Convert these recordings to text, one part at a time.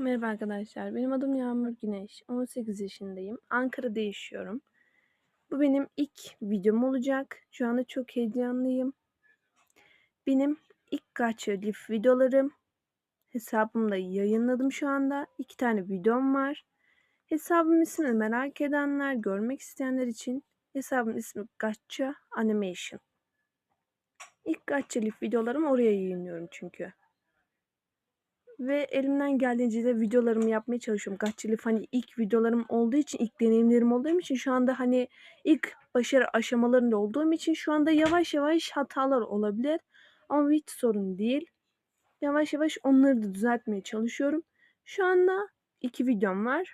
Merhaba arkadaşlar. Benim adım Yağmur Güneş. 18 yaşındayım. Ankara'da yaşıyorum. Bu benim ilk videom olacak. Şu anda çok heyecanlıyım. Benim ilk kaç ödif videolarım. Hesabımda yayınladım şu anda. İki tane videom var. Hesabım ismini merak edenler, görmek isteyenler için hesabın ismi Gacha Animation. İlk Gacha Leaf videolarımı oraya yayınlıyorum çünkü. Ve elimden geldiğince de videolarımı yapmaya çalışıyorum. Leaf hani ilk videolarım olduğu için, ilk deneyimlerim olduğum için şu anda hani ilk başarı aşamalarında olduğum için şu anda yavaş yavaş hatalar olabilir. Ama hiç sorun değil. Yavaş yavaş onları da düzeltmeye çalışıyorum. Şu anda iki videom var.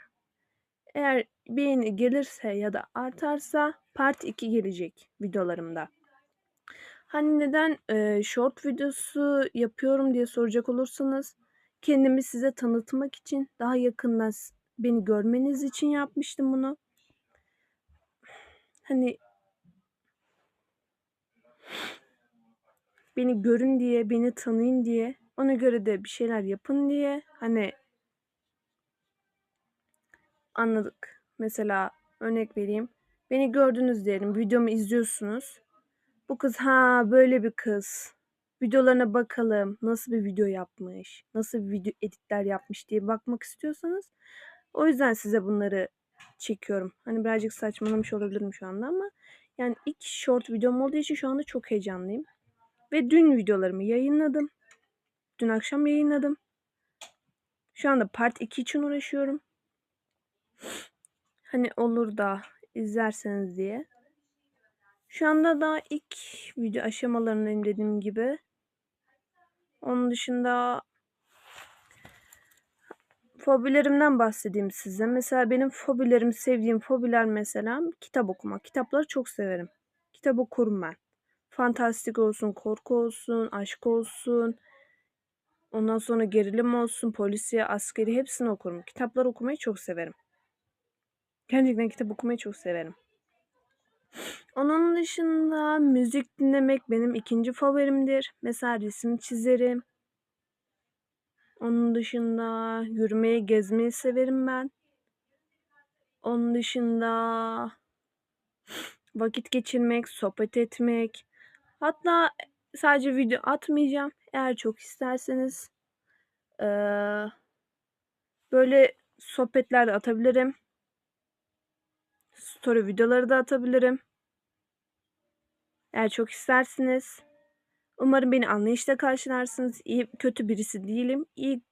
Eğer beğeni gelirse ya da artarsa part 2 gelecek videolarımda. Hani neden e, short videosu yapıyorum diye soracak olursanız kendimi size tanıtmak için daha yakından beni görmeniz için yapmıştım bunu. Hani beni görün diye, beni tanıyın diye, ona göre de bir şeyler yapın diye. Hani anladık. Mesela örnek vereyim. Beni gördünüz diyelim, videomu izliyorsunuz. Bu kız ha böyle bir kız. Videolarına bakalım. Nasıl bir video yapmış? Nasıl bir video editler yapmış diye bakmak istiyorsanız o yüzden size bunları çekiyorum. Hani birazcık saçmalamış olabilirim şu anda ama yani ilk short videom olduğu için şu anda çok heyecanlıyım. Ve dün videolarımı yayınladım. Dün akşam yayınladım. Şu anda part 2 için uğraşıyorum. Hani olur da izlerseniz diye. Şu anda daha ilk video aşamalarındayım dediğim gibi. Onun dışında fobilerimden bahsedeyim size. Mesela benim fobilerim, sevdiğim fobiler mesela kitap okumak. Kitapları çok severim. Kitap okurum ben. Fantastik olsun, korku olsun, aşk olsun. Ondan sonra gerilim olsun, polisiye, askeri hepsini okurum. Kitaplar okumayı çok severim. Gerçekten kitap okumayı çok severim. Onun dışında müzik dinlemek benim ikinci favorimdir. Mesela resim çizerim. Onun dışında yürümeyi, gezmeyi severim ben. Onun dışında vakit geçirmek, sohbet etmek. Hatta sadece video atmayacağım. Eğer çok isterseniz böyle sohbetler de atabilirim. Story videoları da atabilirim. Eğer çok isterseniz. Umarım beni anlayışla karşılarsınız. İyi, kötü birisi değilim. İyi